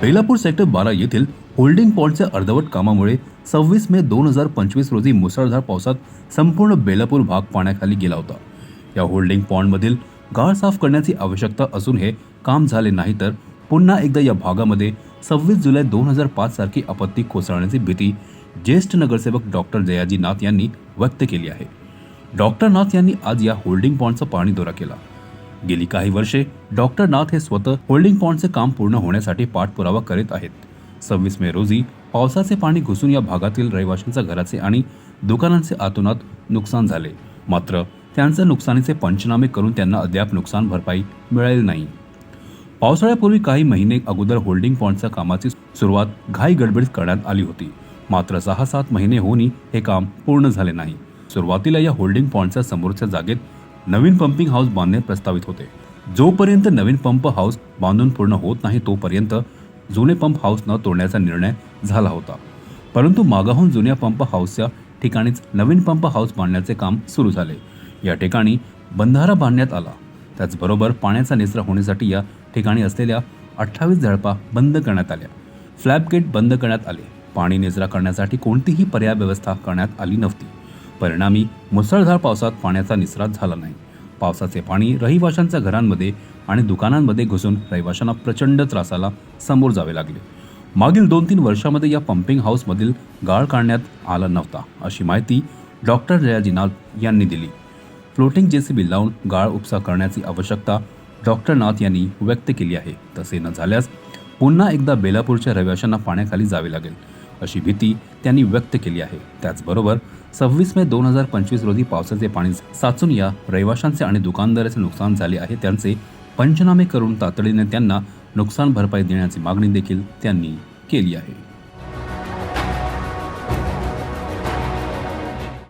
Belapur sector बारा येथील holding पॉईंटच्या अर्धवट कामामुळे सव्वीस मे दोन हजार पंचवीस रोजी मुसळधार पावसात संपूर्ण बेलापूर भाग पाण्याखाली गेला होता. या होल्डिंग पॉन्डमधील गाळ साफ करण्याची आवश्यकता असून हे काम झाले नाही तर पुन्हा एकदा या भागामध्ये सव्वीस जुलै दोन हजार पाच सारखी आपत्ती कोसळण्याची भीती ज्येष्ठ नगरसेवक डॉक्टर जयाजी नाथ यांनी व्यक्त केली आहे. डॉक्टर नाथ यांनी आज या होल्डिंग पॉन्डचा पाणी दौरा केला. गेली काही वर्षे डॉक्टर नाथ हे स्वतः होल्डिंग पॉईंटचे काम पूर्ण होण्यासाठी पाठपुरावा करीत आहेत. सव्वीस मे रोजी पावसाचे पाणी घुसून या भागातील रहिवाशांच्या घराचे आणि दुकानांचे आतोनात नुकसान झाले. मात्र त्यांच्या नुकसानीचे पंचनामे करून त्यांना अद्याप नुकसान भरपाई मिळाली नाही. पावसाळ्यापूर्वी काही महिने अगोदर होल्डिंग पॉईंटच्या कामाची सुरुवात घाई गडबडीत करण्यात आली होती. मात्र सहा सात महिने होऊनही हे काम पूर्ण झाले नाही. सुरुवातीला या होल्डिंग पॉईंटच्या समोरच्या जागेत नवीन पंपिंग हाऊस बांधणे प्रस्तावित होते. जोपर्यंत नवीन पंप हाऊस बांधून पूर्ण होत नाही तोपर्यंत जुने पंप हाऊस न तोडण्याचा निर्णय झाला होता. परंतु मागाहून जुन्या पंप हाऊसच्या ठिकाणीच नवीन पंप हाऊस बांधण्याचे काम सुरू झाले. या ठिकाणी बंधारा बांधण्यात आला. त्याचबरोबर पाण्याचा निचरा होण्यासाठी या ठिकाणी असलेल्या अठ्ठावीस झळपा बंद करण्यात आल्या. फ्लॅप गेट बंद करण्यात आले. पाणी निचरा करण्यासाठी कोणतीही पर्याय व्यवस्था करण्यात आली नव्हती. परिणामी मुसळधार पावसात पाण्याचा निसराच झाला नाही. पावसाचे पाणी रहिवाशांच्या घरांमध्ये आणि दुकानांमध्ये घुसून रहिवाशांना प्रचंड त्रासाला समोर जावे लागले. मागील दोन तीन वर्षामध्ये या पंपिंग हाऊसमधील गाळ काढण्यात आला नव्हता अशी माहिती डॉक्टर जयाजीनाथ यांनी दिली. फ्लोटिंग जेसीबी लावून गाळ उपसा करण्याची आवश्यकता डॉक्टर नाथ यांनी व्यक्त केली आहे. तसे न झाल्यास पुन्हा एकदा बेलापूरच्या रहिवाशांना पाण्याखाली जावे लागेल. अशी भीती त्यांनी व्यक्त केली आहे. त्याचबरोबर सव्वीस मे दोन हजार पंचवीस रोजी पावसाचे पाणी साचून या रहिवाशांचे आणि दुकानदाराचे नुकसान झाले आहे त्यांचे पंचनामे करून तातडीने त्यांना नुकसान भरपाई देण्याची मागणी देखील त्यांनी केली आहे.